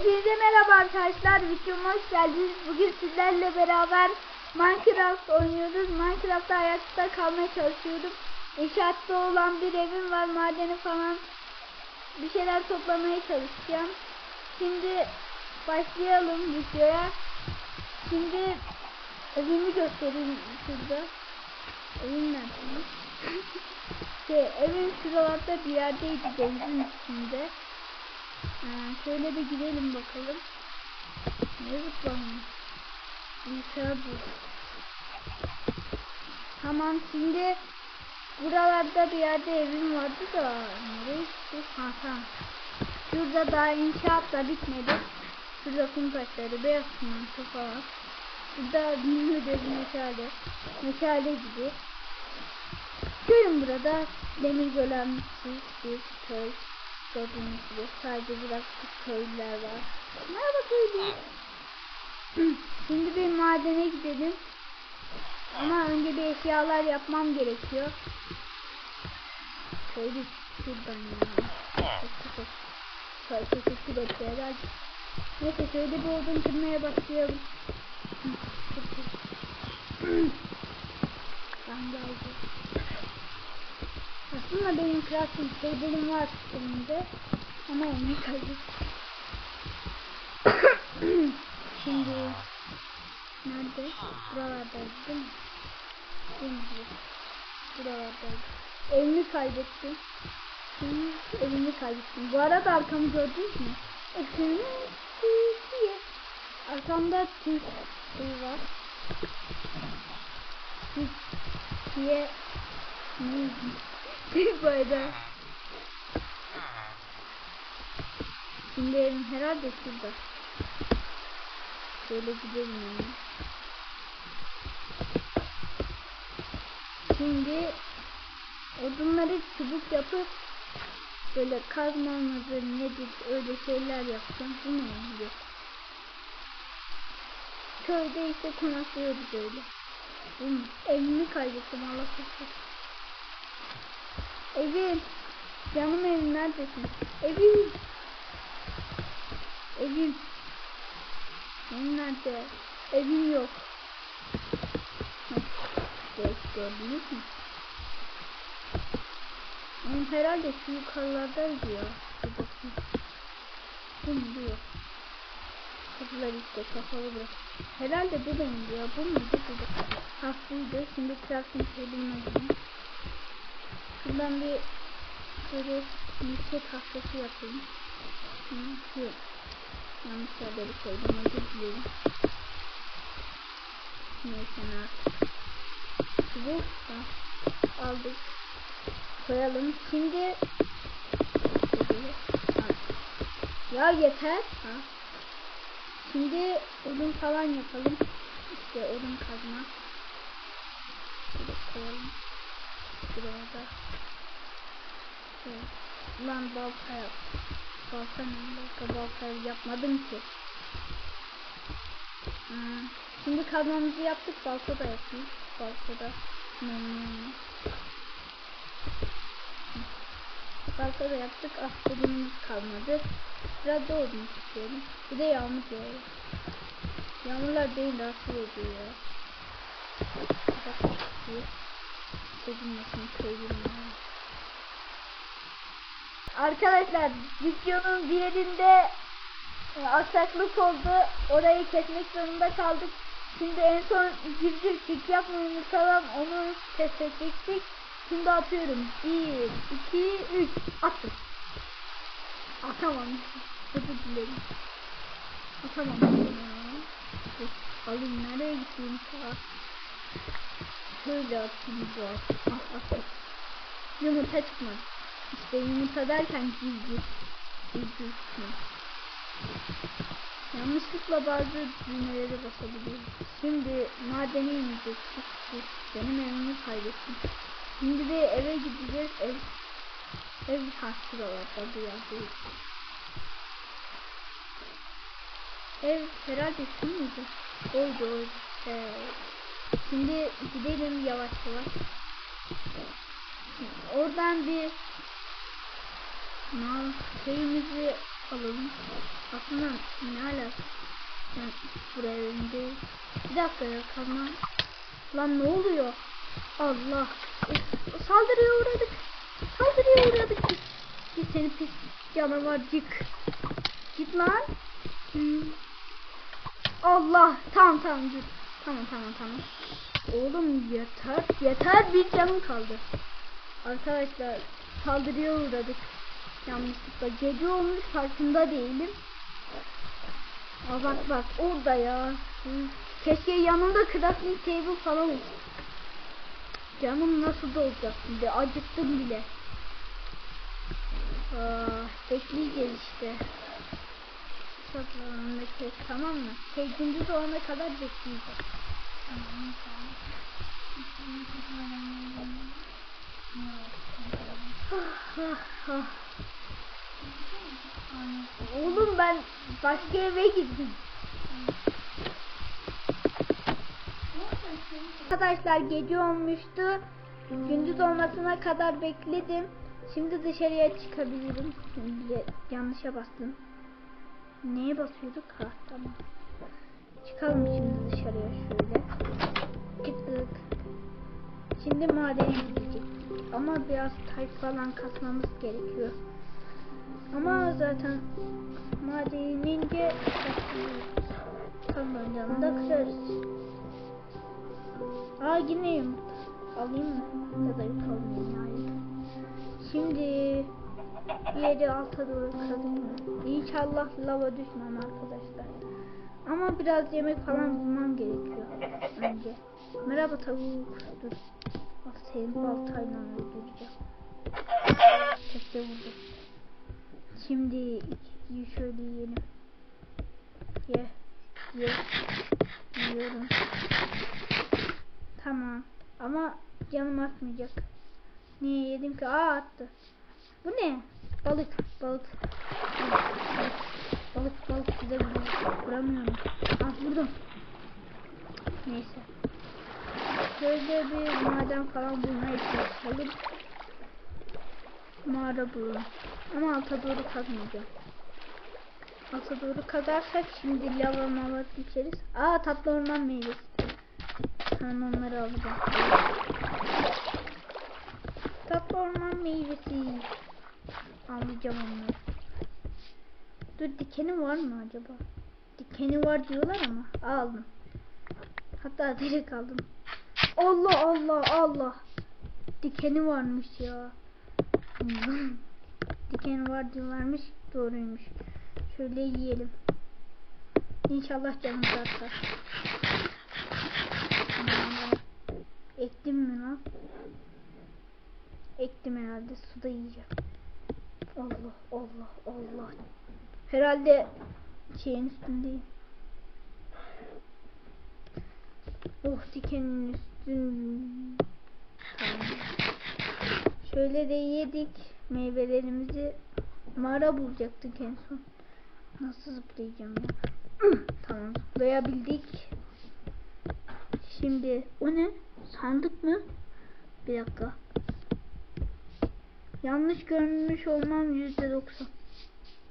Hepinize merhaba arkadaşlar. Videoma hoş geldiniz. Bugün sizlerle beraber Minecraft oynuyoruz. Minecraft'ta ayakta kalmaya çalışıyorum. İnşaatta olan bir evim var. Madeni falan bir şeyler toplamaya çalışacağım. Şimdi başlayalım videoya. Şimdi evimi göstereyim şurada. Evim nerede? şey, evim şuralarda bir yerdeydi denizin üstünde. Ha, şöyle bir gidelim bakalım. Ne zıplamıyor? Bilgisayar bu. Tamam şimdi buralarda bir yerde evim vardı da gitti? Ha tamam. Şurada daha inşaat da bitmedi. Şurada kum taşları, beyaz simento falan. Burada bilmiyorum meşale. Meşale gibi. Görün burada demir gölen bir köy. Gördüğünüz gibi sadece biraz köylüler var. Merhaba köylü. Şimdi bir madene gidelim. Ama önce bir eşyalar yapmam gerekiyor. Köylü şuradan ya. Sesi bekliyor herhalde. Neyse şöyle bir odun kırmaya başlayalım. Ben geldim. Aslında benim crafting table'ım var sistemimde. Ama onu kaybettim. Şimdi nerede? Buralardaydı değil mi? Mi? Buralardaydı. Evimi kaybettim. Şimdi evimi kaybettim. Bu arada arkamı gördünüz mü? Ekranı Türkiye. Arkamda Türk şey var. Türkiye neydi? Bir bayrağı. Şimdi evim herhalde şurada. Şöyle gidelim yani. Şimdi odunları çubuk yapıp böyle kazma mıdır nedir öyle şeyler yapacağım. Bu ne oluyor? Köyde işte konaklıyoruz öyle. Evimi kaybettim Allah korusun. Evim. Canım evim neredesin? Evim. Evim. Evim nerede? Evim yok. Gördünüz mü? Evim herhalde şu yukarılardaydı ya. Bir bakayım. Bu yok. Kapılar işte kapalı bırak. Herhalde bu benim ya. Bu muydu? Bu da. Ha buydu. Şimdi crafting table'ına gidelim. Şuradan bir böyle yüksek tahtası yapayım. Şu yanlış haberi koydum özür dilerim. Neyse ne artık. Bu aldık. Koyalım. Şimdi ya yeter. Ha. Şimdi odun falan yapalım. İşte odun kazma. Şöyle koyalım. Şurada. Evet. Lan balta yap. Balta? Balta balta yapmadım ki. Hmm. Şimdi kazmamızı yaptık. Balta da yapayım. Balta da. Memnunum. Balta da yaptık. Ah odunumuz kalmadı. Sırada odun istiyorum. Bir de yağmur yağıyor. Yağmurlar değil rahatsız ediyor ya. Bak, edilmesin köylüm Arkadaşlar videonun bir yerinde e, aksaklık oldu. Orayı kesmek zorunda kaldık. Şimdi en son civciv çık yapmayı unutalım. Onu test edecektik. Şimdi atıyorum. 1, 2, 3. Attım. Atamam. Özür dilerim. Atamam. Alayım nereye gittiğim saat. Şöyle atayım bu at. At at. Yumurta çıkmadı. İşte yumurta derken. Civciv çıkmadı. Yanlışlıkla bazı düğmelere basabiliyorum. Şimdi madene inecektik. Benim evimi kaybettim. Şimdi de eve gideceğiz. Ev, ev hastalarda bir yerdeyiz. Ev herhalde şu muydu? Oydu oydu. Ee, şimdi gidelim yavaş yavaş. Oradan bir ne şeyimizi alalım. Aslında ne alaka? Ben buraya önde. Bir dakika ya tamam. Lan ne oluyor? Allah. Saldırıya uğradık. Saldırıya uğradık. Git, git seni pis canavarcık. Git lan. Hmm. Allah. Tamam tamam dur. Tamam tamam tamam. Oğlum yeter. Yeter bir canım kaldı. Arkadaşlar saldırıya uğradık. Yanlışlıkla gece olmuş farkında değilim. Aa bak bak orada ya. Keşke yanımda crafting table falan olsun. Canım nasıl dolacak şimdi acıktım bile. Aa, bekleyeceğiz işte. Satlarında kes tamam mı? Şey gündüz olana kadar bekleyeceğiz. Oğlum ben başka eve gittim. Arkadaşlar gece olmuştu. Gündüz olmasına kadar bekledim. Şimdi dışarıya çıkabilirim. Yanlışa bastım. Neye basıyorduk? Ha tamam. Çıkalım şimdi dışarıya şöyle. Çıktık. Şimdi madene gidecek. Ama biraz taş falan kasmamız gerekiyor. Ama zaten madenince tamam yanında kırarız. Aa yine yumurta. Alayım mı? Ya da yutalım yani. Şimdi yeri alta doğru kazayım mı? İnşallah lava düşmem arkadaşlar. Ama biraz yemek falan bulmam gerekiyor önce. Merhaba tavuk. Dur. Bak senin baltayla öldüreceğim. Tekte vurdum. Şimdi şöyle yiyelim. Ye. Ye. Yiyorum. Tamam. Ama canım atmayacak. Niye yedim ki? Aa attı. Bu ne? Balık. Balık. Balık. Balık. Balık. Size vuramıyorum. Ah vurdum. Neyse. Şöyle bir maden falan bulmaya çalışalım. Mağara bulalım. Ama alta doğru kazmayacağım. Alta doğru kazarsak şimdi lava mava düşeriz. Aa tatlı orman meyvesi. Ben onları alacağım. Tatlı orman meyvesi. Alacağım onları. Dur dikeni var mı acaba? Dikeni var diyorlar ama aldım. Hatta direkt aldım. Allah Allah Allah. Dikeni varmış ya. Dikeni var diyorlarmış. Doğruymuş. Şöyle yiyelim. İnşallah canım artar. Ektim mi lan? Ektim herhalde. Suda yiyeceğim. Allah Allah Allah. Herhalde şeyin üstündeyim. Oh dikenin üstün. Şöyle de yedik meyvelerimizi. Mağara bulacaktık en son. Nasıl zıplayacağım ya? tamam zıplayabildik. Şimdi o ne? Sandık mı? Bir dakika. Yanlış görmüş olmam yüzde doksan.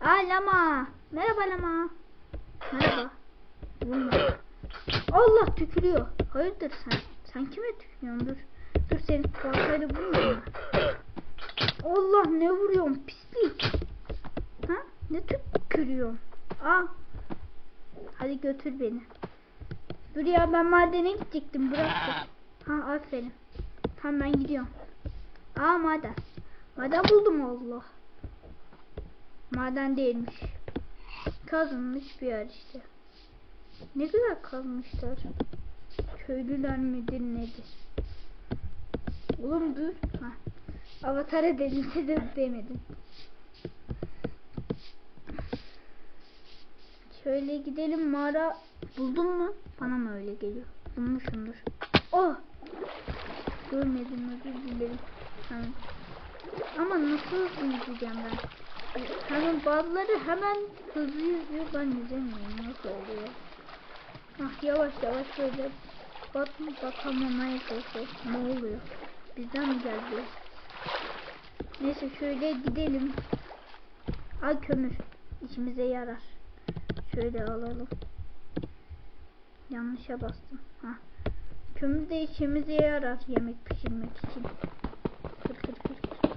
Aa lama. Merhaba lama. Merhaba. Allah tükürüyor. Hayırdır sen? Sen kime tükürüyorsun? Dur. Dur seni baltayla vurma. Allah ne vuruyorsun pislik. Ha? Ne tükürüyorsun? Aa. Hadi götür beni. Dur ya ben madene gidecektim bıraktım. Ha aferin. Tamam ben gidiyorum. Aa maden. Maden buldum Allah. Maden değilmiş. Kazınmış bir yer işte. Ne güzel kazmışlar. Köylüler midir nedir? Oğlum dur. Ha. Avatar edelim de demedim. Şöyle gidelim mağara buldun mu? Bana mı öyle geliyor? Bulmuşumdur. Oh! Görmedim özür dilerim. Tamam. Ama nasıl hızlı yüzeceğim ben? Hemen bazıları hemen hızlı yüzüyor ben yüzemiyorum. Nasıl oluyor? Ah yavaş yavaş böyle bak bakamamaya çalışıyoruz. Ne oluyor? Bizden mi geldi? Neyse şöyle gidelim. Al kömür. işimize yarar. Şöyle alalım. Yanlışa bastım. Ha. Kömür de işimize yarar yemek pişirmek için. Kır kır kır kır.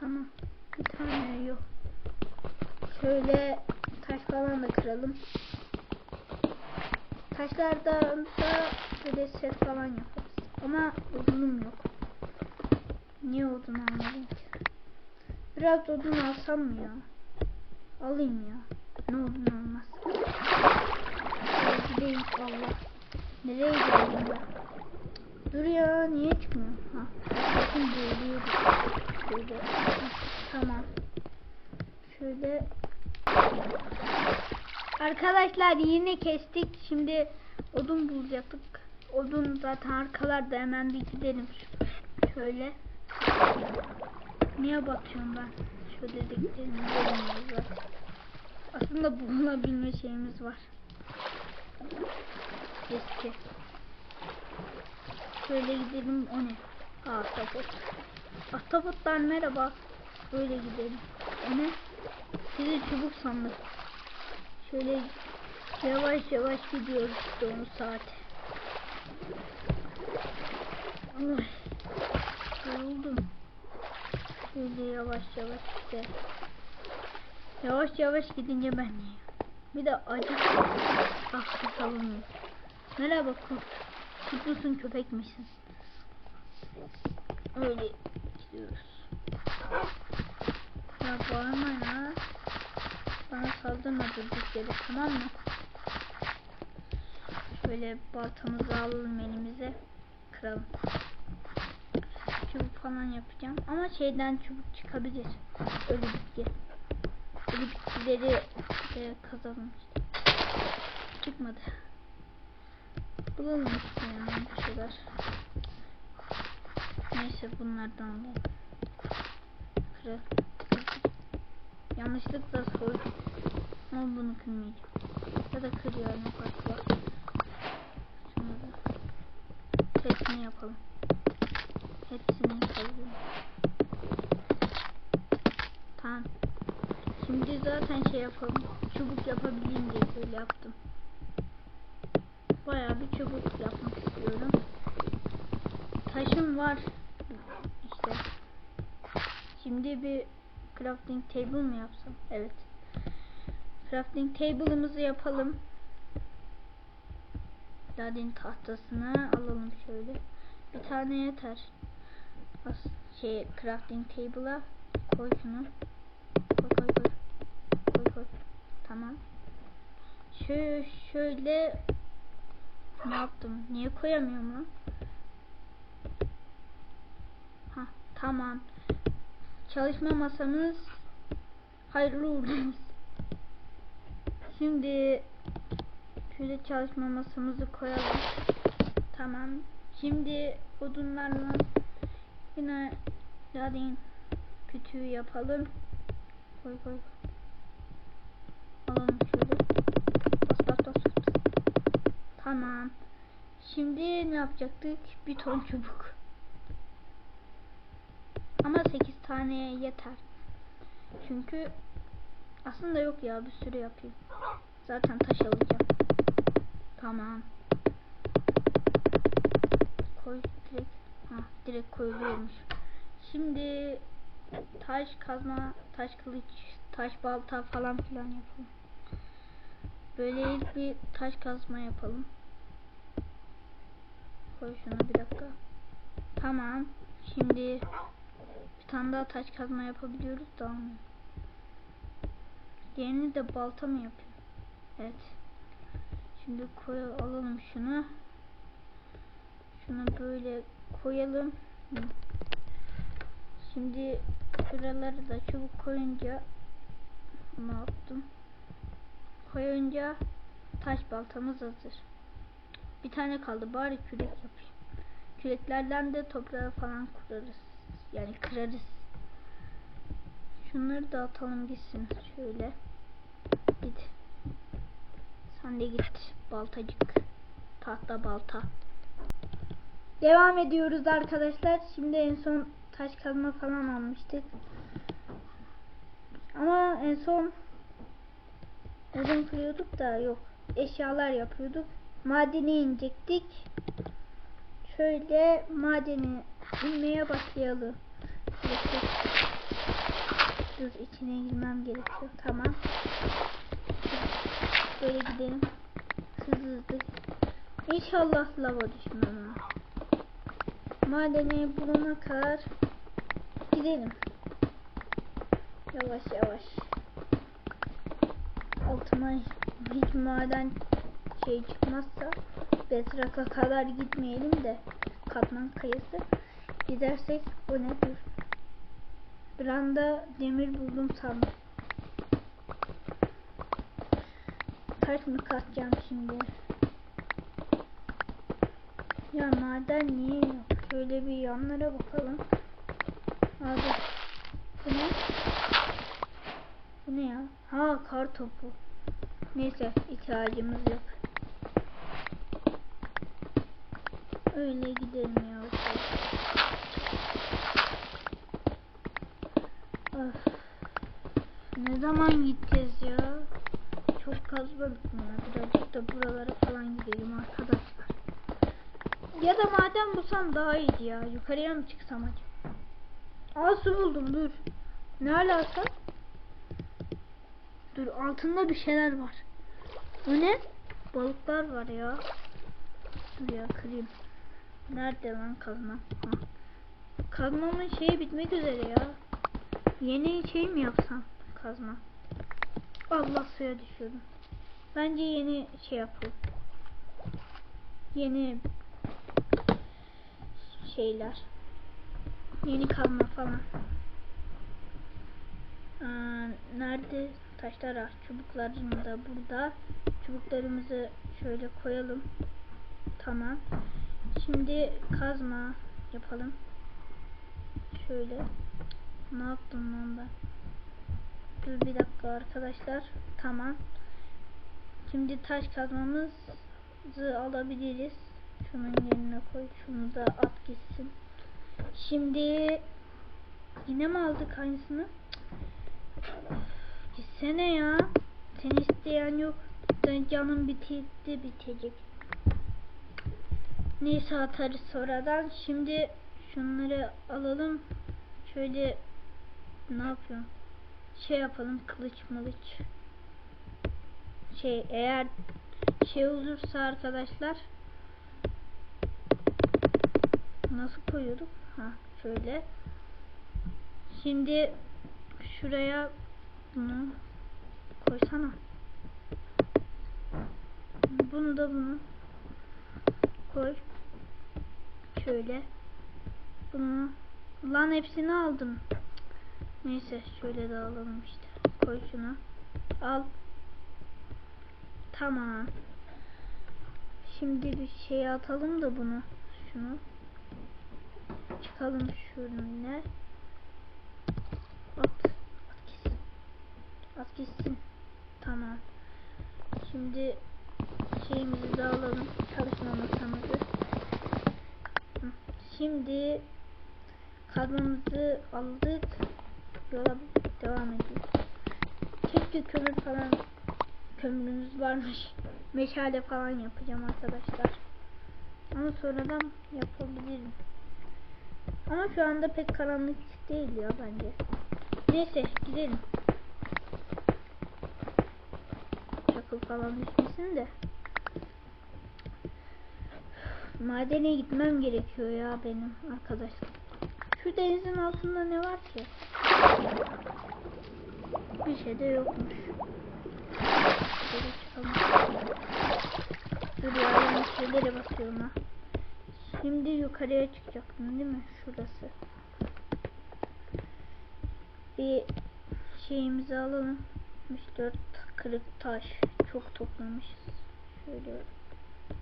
Tamam. Bir tane yok. Şöyle taş falan da kıralım. Taşlardan da böyle set falan yaparız. Ama odunum yok. Niye odun almadım ki? Biraz odun alsam mı ya? Alayım ya. Ne odun olmaz. Gideyim Allah. Nereye geldim ben? Dur ya niye çıkmıyor? Ha. Bakın boğuluyordu. Şöyle. Tamam. Şöyle. Arkadaşlar yine kestik. Şimdi odun bulacaktık. Odun zaten arkalarda hemen bir gidelim. Şöyle. Niye batıyorum ben? Şöyle de gidelim. Aslında bulunabilme şeyimiz var. Eski. Şöyle gidelim. O ne? Ahtapot. Ahtapotlar merhaba. Böyle gidelim. Ne? Sizi çubuk sandım. Şöyle yavaş yavaş gidiyoruz işte onu saat. Ay, yoruldum. Şöyle yavaş yavaş işte. Yavaş yavaş gidince ben. Bir de acı ah tutalım. Merhaba kurt. Kurt musun köpek misin? Öyle gidiyoruz. Ya bağırma ya. Bana saldırma durduk tamam mı? Şöyle baltamızı alalım elimize. Kıralım. Çubuk falan yapacağım. Ama şeyden çubuk çıkabilir. Ölü bitki. Ölü bitkileri de kazalım işte. Çıkmadı. Bulalım işte yani bir şeyler. Neyse bunlardan alalım. Kırı. Yanlışlıkla soy. Ama bunu kırmayacağım. Ya da kır yani farkı var. Şunu da. Hepsini yapalım. Hepsini yapalım. Tamam. Şimdi zaten şey yapalım. Çubuk yapabileyim diye böyle yaptım. Bayağı bir çubuk yapmak istiyorum. Taşım var. İşte. Şimdi bir crafting table mı yapsam? Evet. Crafting table'ımızı yapalım. Ladin tahtasını alalım şöyle. Bir tane yeter. As şey crafting table'a koy şunu. Koy koy koy. Koy koy. Tamam. Şöyle şöyle ne yaptım? Niye koyamıyorum lan? Ha tamam. Çalışma masamız hayırlı uğurlu. Şimdi şöyle çalışma masamızı koyalım. Tamam. Şimdi odunlarla yine ladin kütüğü yapalım. Koy koy. Alalım şöyle. Bas bas bas. Tamam. Şimdi ne yapacaktık? Bir ton çubuk. Ama 8 tane yeter. Çünkü aslında yok ya bir sürü yapayım. Zaten taş alacağım. Tamam. Koy direkt. Ha, direkt koyuluyormuş. Şimdi taş kazma, taş kılıç, taş balta falan filan yapalım. Böyle ilk bir taş kazma yapalım. Koy şunu bir dakika. Tamam. Şimdi tane daha taş kazma yapabiliyoruz da. Diğerini de balta mı yapayım? Evet. Şimdi koy alalım şunu. Şunu böyle koyalım. Şimdi şuraları da çubuk koyunca ne yaptım? Koyunca taş baltamız hazır. Bir tane kaldı. Bari kürek yapayım. Küreklerden de toprağı falan kurarız. Yani kırarız. Şunları da atalım gitsin. Şöyle. Git. Sen de git. Baltacık. Tahta balta. Devam ediyoruz arkadaşlar. Şimdi en son taş kazma falan almıştık. Ama en son Odun kırıyorduk da yok. Eşyalar yapıyorduk. Madene inecektik. Şöyle madeni inmeye başlayalım. Dur içine girmem gerekiyor. Tamam. Böyle gidelim. Hızlı hızlı. İnşallah lava düşmem. Madeni bulana kadar gidelim. Yavaş yavaş. Altıma hiç maden şey çıkmazsa Bedrock'a kadar gitmeyelim de katman kayası gidersek o nedir? Bir anda demir buldum sandım. Taş mı katacağım şimdi? Ya maden niye yok? Şöyle bir yanlara bakalım. Abi bu ne? Bu ne ya? Ha kar topu. Neyse ihtiyacımız yok. Öyle gidelim ya. Of. Ne zaman gideceğiz ya? Çok kazmadık mı? Birazcık da buralara falan gidelim arkadaşlar. Ya da maden bulsam daha iyiydi ya. Yukarıya mı çıksam acaba? Aa su buldum dur. Ne alaka? Dur altında bir şeyler var. O ne? Balıklar var ya. Dur ya kırayım. Nerede lan kazma? Kazmamın şeyi bitmek üzere ya. Yeni şey mi yapsam? Kazma. Allah suya düşürdüm. Bence yeni şey yapalım. Yeni şeyler. Yeni kazma falan. Aa, nerede? Taşlar var. Çubuklarım da burada. Çubuklarımızı şöyle koyalım. Tamam. Şimdi kazma yapalım. Şöyle. Ne yaptım lan ben? Dur bir dakika arkadaşlar. Tamam. Şimdi taş kazmamızı alabiliriz. Şunun yerine koy. Şunu da at gitsin. Şimdi yine mi aldık aynısını? Gitsene ya. Seni isteyen yok. Ben canım bitirdi bitecek. Neyse atarız sonradan. Şimdi şunları alalım. Şöyle ne yapıyorum? Şey yapalım kılıç mılıç. Şey eğer şey olursa arkadaşlar nasıl koyuyorduk? Ha şöyle. Şimdi şuraya bunu koysana. Bunu da bunu koy. Şöyle. Bunu lan hepsini aldım. Neyse şöyle de alalım işte. Koy şunu. Al. Tamam. Şimdi bir şey atalım da bunu. Şunu. Çıkalım şununla. At. At gitsin. At gitsin. Tamam. Şimdi şeyimizi de alalım. Çalışma masamızı. Şimdi kazmamızı aldık. Yola devam ediyoruz. Keşke kömür falan kömürümüz varmış. Meşale falan yapacağım arkadaşlar. Ama sonradan yapabilirim. Ama şu anda pek karanlık değil ya bence. Neyse gidelim. Çakıl falan düşmesin de. Madene gitmem gerekiyor ya benim arkadaşlar. Şu denizin altında ne var ki? Bir şey de yokmuş. Şöyle çıkalım. Dur ya yanlış şeylere basıyorum ha. Şimdi yukarıya çıkacaktım değil mi? Şurası. Bir şeyimizi alalım. 64 kırık taş. Çok toplamışız. Şöyle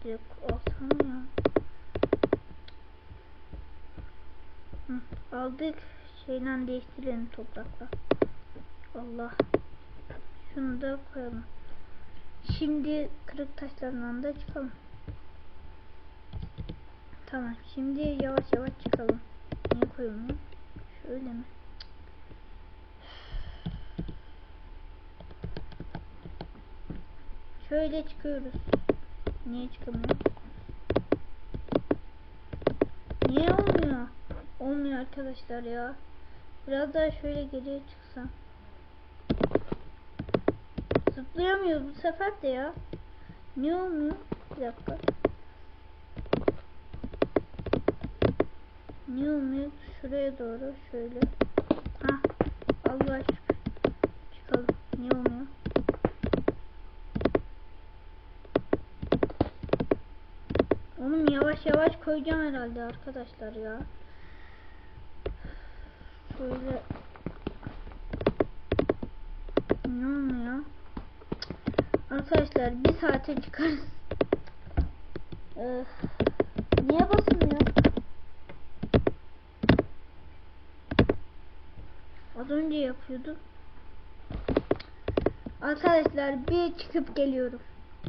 direkt alsam ya. Hı, aldık. Şeyden değiştirelim toprakla. Allah. Şunu da koyalım. Şimdi kırık taşlarından da çıkalım. Tamam. Şimdi yavaş yavaş çıkalım. Niye koyulmuyor? Şöyle mi? şöyle çıkıyoruz. Niye çıkamıyor? Niye olmuyor? Olmuyor arkadaşlar ya. Biraz daha şöyle geriye çıksam. Zıplayamıyoruz bu sefer de ya. Niye olmuyor? Bir dakika. Niye olmuyor? Şuraya doğru şöyle. Ha, Allah şükür. Çıkalım. Niye olmuyor? Oğlum yavaş yavaş koyacağım herhalde arkadaşlar ya. Şöyle. Ne olmuyor? Arkadaşlar bir saate çıkarız. Öf. Niye basılmıyor? Az önce yapıyordum. Arkadaşlar bir çıkıp geliyorum.